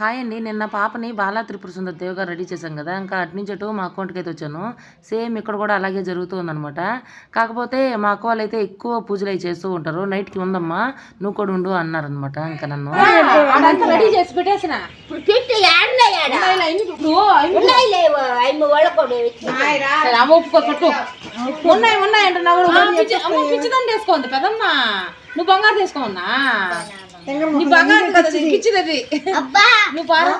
Hi అండి నిన్న పాపని బాలా త్రిపుర సుందర్ దేవ్ గారు రెడీ చేశాం కదా. ఇంకా అటు నుంచి అటు మా అకౌంట్కి అయితే వచ్చాను. సేమ్ ఇక్కడ కూడా అలాగే జరుగుతూ ఉందన్నమాట. కాకపోతే మా అక్క వాళ్ళు అయితే ఎక్కువ పూజలు అవి చేస్తూ ఉంటారు. నైట్కి ఉందమ్మా నువ్వు కూడా ఉండు అన్నారనమాట ఇంకా నన్ను. రెడీ చేసి పెట్టేసిన. ఉన్నాయి ఉన్నాయి అంటే పెదమ్మా నువ్వు బంగారు తీసుకోమన్నా నీ బంగారు కదా నువ్వు పారా.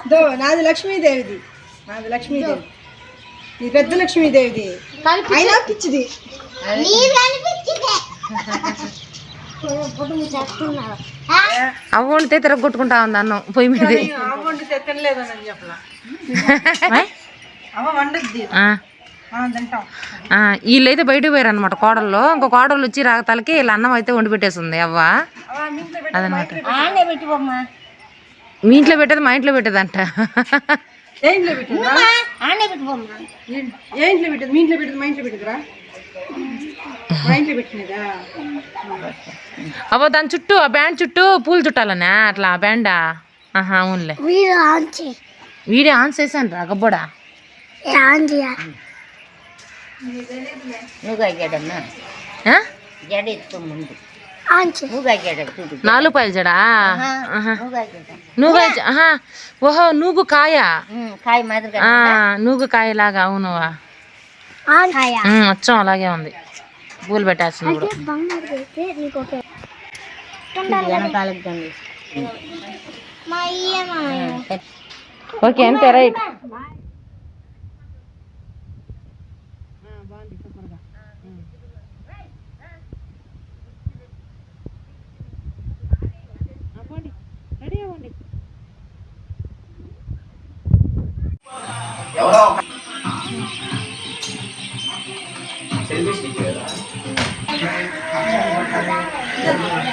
నాది లక్ష్మీదేవిది. నాది లక్ష్మీదేవి. ఇది. పెద్ద లక్ష్మీదేవిది. అయినా పిచ్చిది. అవ్వ వండితే తిరగొట్టుకుంటా ఉంది అన్నం. పొయ్యి మీద అవ్వ వండితే తినలేదని చెప్పలా. అవ్వ వండుద్ది. వీళ్ళైతే బయటకు పోయారు అనమాట కోడల్లో ఇంకో కోడలు వచ్చి రాగతాలకి వీళ్ళ అన్నం అయితే వండి పెట్టేస్తుంది అవ్వ. అవ్వ మీ ఇంట్లో పెట్టి అదనమాట మీ ఇంట్లో పెట్టేది మా ఇంట్లో పెట్టేదంట. ఏ ఇంట్లో పెట్టిందిరా ఆనే పెట్టుకోమ్మా ఏ ఇంట్లో పెట్టింది? మీ ఇంట్లో పెట్టింది మా ఇంట్లో పెట్టిందిరా మా ఇంట్లో పెట్టినదా? అవ్వ దాని చుట్టూ ఆ బ్యాండ్ చుట్టూ పూలు చుట్టాలనే అట్లా ఆ బ్యాండా? ఆహా అవునులే. వీడియో ఆన్ చేశాను రా గబ్బోడా. ఆన్ చేయాలి నువ్వు అయ్యాడమ్మా? జడ ముందు నాలుగు పాయలు జడా. నువ్వు ఓహో నువ్వు కాయ కాయ నువ్వు కాయలాగా అవును కాయ ఉమ్, అచ్చం అలాగే ఉంది పూలు పెట్టాల్సింది ఓకే అంతే రైట్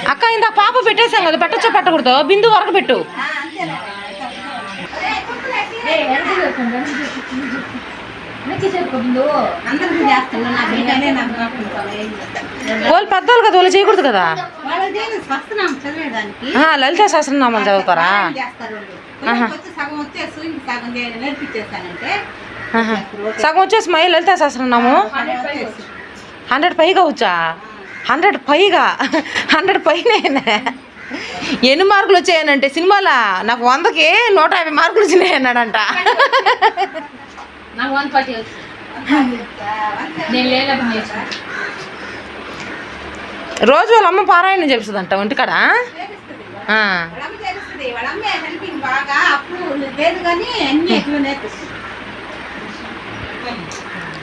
అక్క ఇంత పాప పెట్టేసాం కదా పెట్టచ్చో పెట్టకూడదు బిందు వరకు పెట్టు వాళ్ళు పెద్దవాళ్ళు కదా వాళ్ళు చేయకూడదు కదా లలిత సహస్రనామాలు చదువుతారా? సగం వచ్చేసి. సగం మై లలిత సహస్రనామం? హండ్రెడ్ పైగా వచ్చా? హండ్రెడ్ పైగా? హండ్రెడ్ పైన ఎన్ని మార్కులు వచ్చాయనంటే సినిమాలో? నాకు వందకి నూట యాభై మార్కులు వచ్చినాయి అన్నాడంట. నాకు వన్ ఫార్టీ వచ్చి నేను లేనప్పుడు నేర్చుకున్నా రోజు వాళ్ళ అమ్మ పారాయణం చెప్తుందంట ఒంటికాడ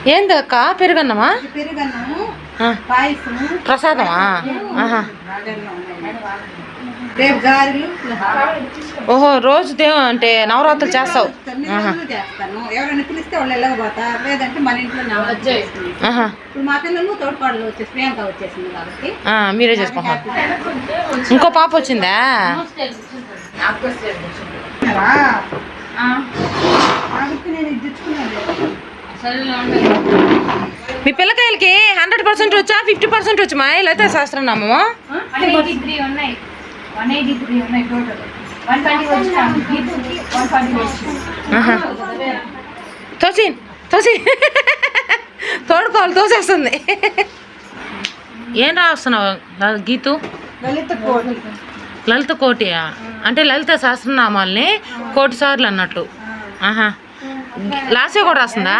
ఏంది అక్క? పెరుగన్నమా? ప్రసాదమా? ఓహో రోజు దేవ అంటే నవరాత్రులు చేస్తావు. ఎవరైనా పిలిస్తే వాళ్ళు వెళ్ళకపోతా లేదంటే మన ఇంట్లో నా వంట చేస్తుంది. ఆహా. ఇప్పుడు మా పిల్లలు తోడుపాడులు వచ్చేసి ప్రియాంక వచ్చేసింది కాబట్టి. ఆ, మీరే చేసుకుంటారు ఇంకో పాప వచ్చిందా? మీ పిల్లకాయలకి హండ్రెడ్ పర్సెంట్ వచ్చా? ఫిఫ్టీ పర్సెంట్ వచ్చా? లలిత శాస్త్రనామము. వన్ ఎయిటీ త్రీ ఉన్నాయి. వన్ ఎయిటీ త్రీ ఉన్నాయి టోటల్. వన్ ట్వంటీ గీతకి వన్. తోసి తోసి తోడుకోవాలి తోసేస్తుంది. ఏం రాస్తున్నావు గీతు? లలిత కోటి. లలిత కోటి అంటే లలిత సహస్రనామాల్ని కోటి సార్లు అన్నట్టు. ఆహా. లాసే కూడా రాస్తుందా?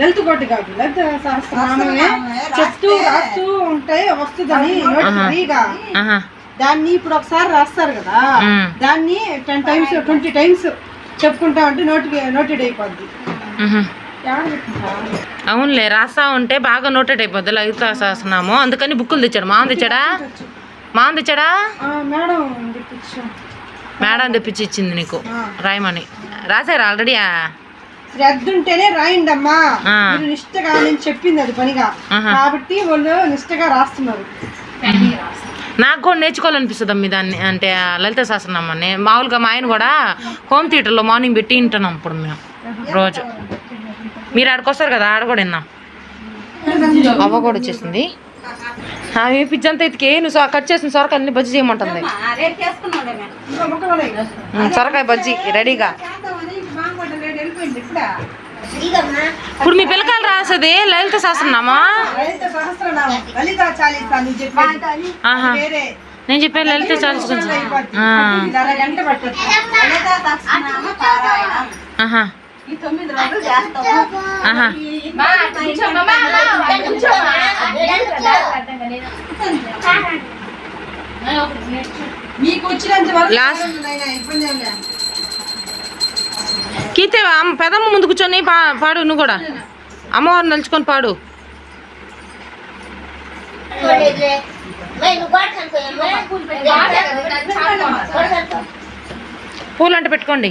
లలిత కోటి కాదు. లలిత సహస్రనామమే చెప్తూ రాస్తూ ఉంటే వస్తుందని నోటి ఫ్రీగా దాన్ని ఇప్పుడు ఒకసారి రాస్తారు కదా. దాన్ని టెన్ టైమ్స్ ట్వంటీ టైమ్స్ చెప్పుకుంటా ఉంటే నోటికి నోటెడ్ అయిపోద్ది. అవునులే రాస్తా ఉంటే బాగా నోటెడ్ అయిపోద్ది. లలిత సహస్రనామం. అందుకని బుక్కులు తెచ్చాడు. మామ తెచ్చాడా? మామ తెచ్చాడా? ఆ, మేడం మేడం తెప్పించి ఇచ్చింది నీకు రాయమని. రాశారా ఆల్రెడీ శ్రద్ధ ఉంటేనే అమ్మా. మీరు నిష్టగా నేను చెప్పింది అది పనిగా. కాబట్టి వాళ్ళు నిష్టగా రాస్తున్నారు. నాకు కూడా నేర్చుకోవాలనిపిస్తుంది మీ దాన్ని. అంటే లలిత సహస్రనామాన్ని మామూలుగా మా ఆయన కూడా హోమ్ థియేటర్లో మార్నింగ్ పెట్టి వింటున్నాం ఇప్పుడు మేము రోజు. మీరు ఆడికి వస్తారు కదా ఆడ కూడా విన్నాం అవ్వ కూడా వచ్చేసింది. ఆమె పిజ్జా అంతా ఎతికి నువ్వు సొ- కట్ చేసిన సొరకాయ అన్ని బజ్జీ చేయమంటుంది. సొరకాయ బజ్జీ రెడీగా. ఇప్పుడా ఇప్పుడు మీ పిల్లకాయలు రాసేది లలిత సహస్రనామం. ఆహా. నేను చెప్పాను లలిత చాలీస గురించి ఈ తొమ్మిది రోజులు చేస్తాము. మీకు వచ్చినంత పెదమ్మ ముందు కూర్చొని పా పాడు నువ్వు కూడా. అమ్మవారిని నలుచుకొని పాడు. పూలు అంటే పెట్టుకోండి.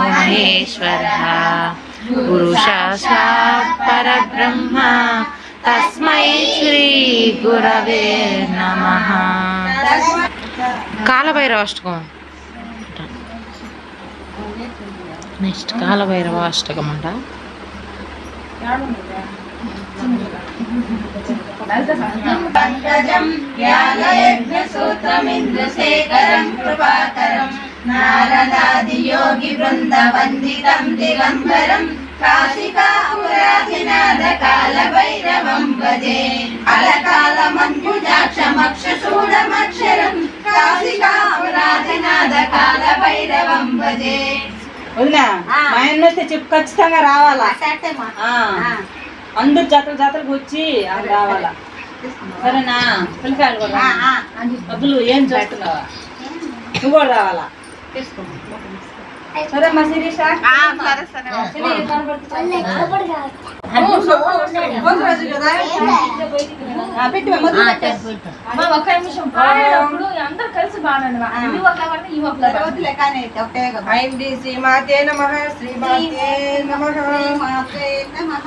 మహేశ్వర గురు సాక్షాత్ పరబ్రహ్మ తస్మై శ్రీ గురవే నమ కాలభైరవాష్టకం నెక్స్ట్ కాలభైరవాష్టకం అంట। పంకజం జ్ఞానయజ్ఞసూత్రమింద్రశేఖరం కృపాకరం నారదాది యోగి బృంద వందితం దిగంబరం కాశికాపురాధినాథ కాల భైరవం భజే అలకాల మంజుజాక్షమక్షశూడమక్షరం కాశికాపురాధినాథ కాల భైరవం భజే వదినా మా ఆయన వస్తే చెప్పు ఖచ్చితంగా రావాలా. అందరు జాతర జాతరకు వచ్చి రావాలా? సరేనా? పిల్లకాయలు కూడా. డబ్బులు ఏం చూస్తున్నావా? నువ్వు కూడా రావాలా? సరే మా శిరీష మొదలు పెట్టు. ఒక్క నిమిషం పాడేటప్పుడు అందరూ కలిసి పాడండి. ఈ ఐండి శ్రీమాతే నమ శ్రీమాతే నమ. శ్రీమాతే నమః.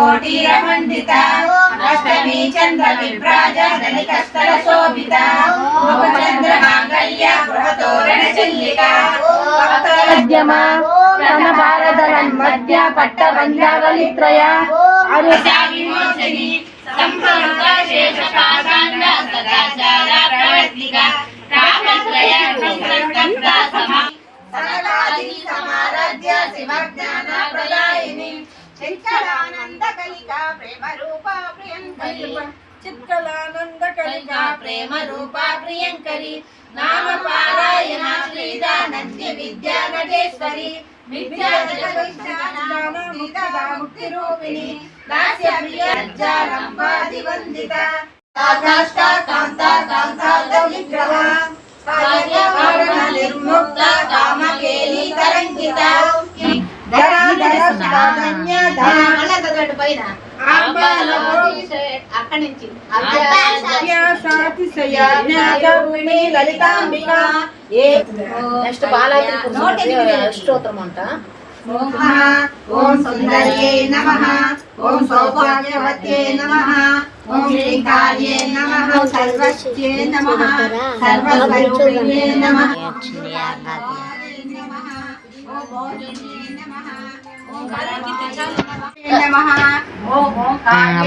కోటిరమండిత. అష్టమి చంద్ర విభ్రాజ ధనికస్తర శోభిత. ఉపచంద్ర మాంగళ్య గృహతోరణ చల్లిక. తన భారత మధ్య పట్ట వంద్రావళిత్రయ విమోచని సంభవిత శేష పాషాండ సదాచార ప్రవర్తిక. రామత్రయ సంసప్త సమా సకలాది సమారాధ్య శివజ్ఞాన ప్రదాయిని చిత్కలానంద ప్రియంకరి చిత్కలానంద కలిక ప్రేమ రూప ప్రియంకరి నామ పారాయణ శ్రీదానంద్య విద్యా నటేశ్వరి వందిత. కాకాష్ట కాంత కాంతార్థ విగ్రహ నిర్ముక్త కామకేలి తరంగిత. అక్కడి నుంచి లలితాంబిక. నెక్స్ట్ బాలాజీ స్తోత్రం అంట. ఓం సుందర్యే నమః ఓం సౌభాగ్యవత్యే నమః ఓం శ్రీకార్యే నమః సర్వస్యే నమః సర్వస్వరూపిణ్యే నమః. ఓం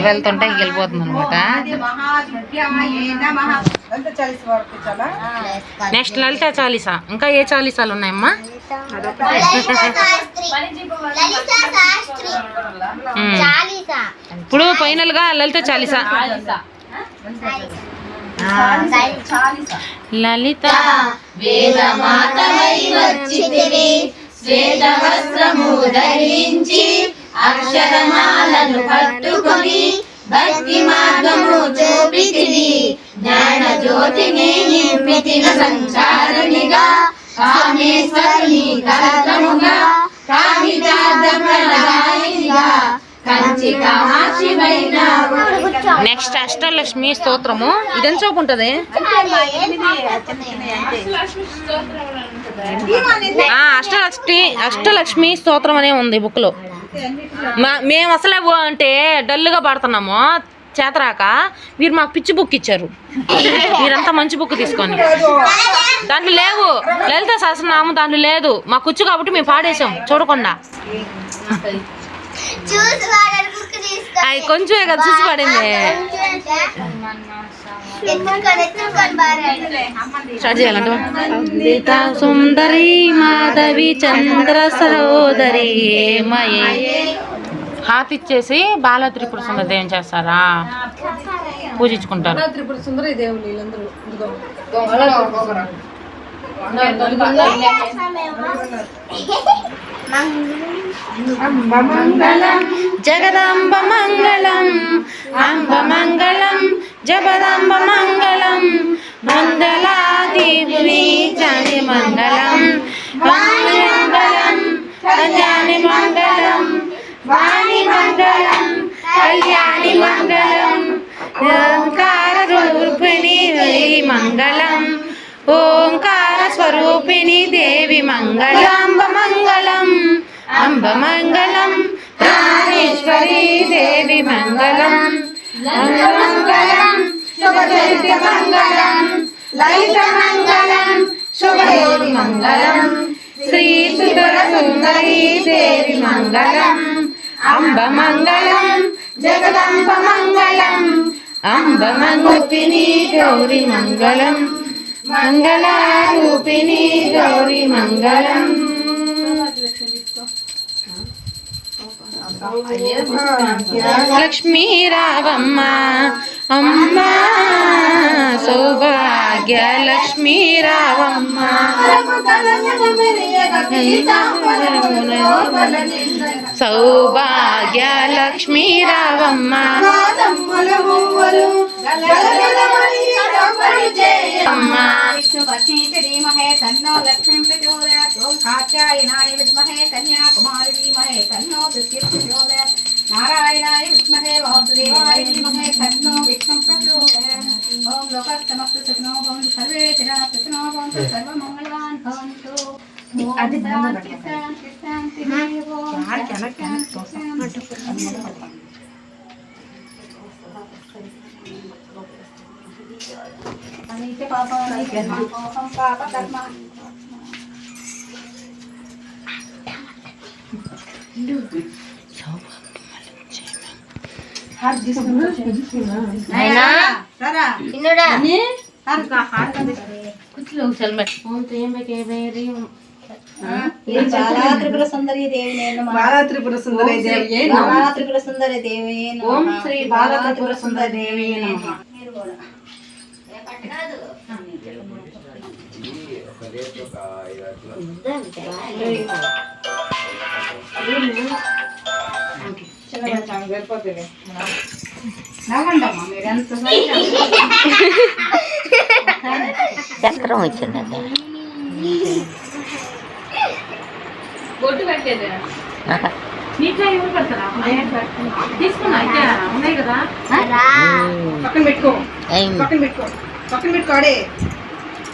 వెళ్తుంటే వెళ్ళిపోతుంది అనమాట అంత చలిసి పడుకుంటారా నెక్స్ట్ లలిత చాలీసా? ఇంకా ఏ చాలీసాలు ఉన్నాయమ్మా. ఇప్పుడు ఫైనల్గా లలిత చాలీసా? లలిత శ్వేతవస్త్రము ధరించి అక్షరమాలను పట్టుకొని భక్తి మార్గము చూపితిని. జ్ఞాన జ్యోతిని నింపితిన సంచారునిగా కామేశ్వరుని కలత్రముగా కామితార్థ ప్రదాయినిగా నెక్స్ట్ అష్టలక్ష్మి స్తోత్రము ఇదని చూపు ఉంటది? అష్టలక్ష్మి అష్టలక్ష్మి స్తోత్రం అనే ఉంది బుక్లో మేము అసలే అంటే డల్గా పడుతున్నాము చేతరాక. మీరు మాకు పిచ్చి బుక్ ఇచ్చారు. మీరంతా మంచి బుక్ తీసుకొని దాంట్లో లేవు. లలిత సహస్రనామం దాంట్లో లేదు. మాకు వచ్చు కాబట్టి మేము పాడేసాం చూడకుండా. అవి కొంచెమే కదా చూసి పడింది. స్టార్ట్ చేయాలంట సుందరి మాధవి చంద్ర సహోదరి ఏమయే హాత్ ఇచ్చేసి బాల త్రిపుర సుందరి ఏం చేస్తారా? పూజించుకుంటారు. త్రిపుర సుందరి దేవుని జగదాంబ మంగళం అంబ మంగళం జగదాంబ మంగళం మంగళాదేవి జాని మంగళం మంగళం కళ్యాణి మంగళం వాణి మంగళం కళ్యాణి మంగళం ఓంకార రూపిణి మంగళం ఓంకార స్వరూపిణి దేవి మంగళాంబ మంగళం అంబ మంగళం రామేశ్వరి దేవి మంగళం మంగళం శుభచరిత మంగళం లలిత మంగళం శుభదేవి మంగళం శ్రీ సుధర సుందరి దేవి మంగళం అంబ మంగళం జగదంబ మంగళం అంబ మంగళిని గౌరి మంగళం మంగళారూపిణి గౌరి మంగళం. లక్ష్మీ రావమ్మ అమ్మ సౌభాగ్య లక్ష్మీ రావమ్మ. సౌభాగ్య లక్ష్మీ రావమ్మ. वशीकरीमहे तन्नो लक्ष्मीं प्रचोदयात् ॐ कात्यायनाय विद्महे कन्याकुमारी धीमहे तन्नो दुर्गे प्रचोदयात् नारायणाय विद्महे वासुदेवाय धीमहे तन्नो विष्णुं प्रचोदयात्। ॐ लोकस्तमस्तु सुखिनो भवन्तु सर्वे जनाः सुखिनो भवन्तु। सर्वमङ्गलान् भवन्तु शान्ति शान्ति शान्ति। అనిత్య పాపాని కర్మోహం పాప కర్మ త్రిపుర సుందరి దేవి త్రిపుర సుందరి దేవి బాలా త్రిపుర సుందరి దేవి ఓం శ్రీ బాలా త్రిపుర సుందరి దేవి నమః? నవ్వండమ్మా మీరు ఎంత చక్రం వచ్చిందండి బొట్టు పెట్టేది నీట్లో ఎవరు పెడతారా తీసుకున్నా అయితే ఉన్నాయి కదా పక్కన పెట్టుకో పక్కన పెట్టుకో పక్కన పెట్టుకోడే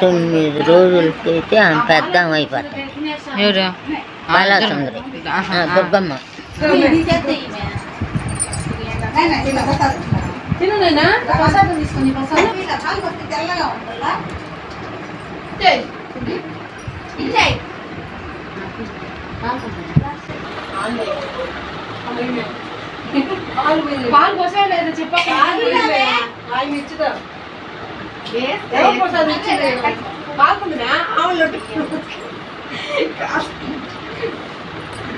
తొమ్మిది రోజులకి అయితే ఆమె పెద్ద అయిపోతుంది ఎవరు? బాలాసుందరి. దుర్గమ్మ తిను నాయనా. తెల్లగా ఉంటుందా పాలు పోసా లేదా చెప్పక ఆయన ఇచ్చుదా పాల్గొంటున్నా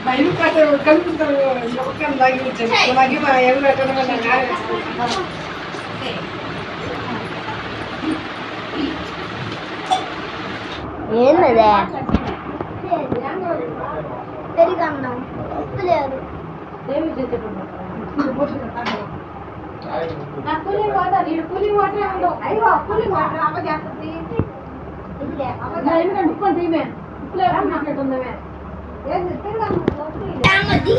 భయం కట్ట కలుపుతారు ఒక్కరు లాగి వచ్చారు అలాగే మా ఎవరు ఎక్కడ ఏందదే పెరిగన్నం ఉప్పు లేదు కూలింగ్ వాటర్ ఈ కూలింగ్ వాటర్ ఉండవు అయ్యో కూలింగ్ వాటర్ అమ్మ చేస్తుంది ఎందుకంటే ఉప్పు అంత ఇవే ఉప్పు లేకుండా మాట్లాడుతుందమే బయట ఫ్యాన్ బాగా ఫ్యాన్ కలిపి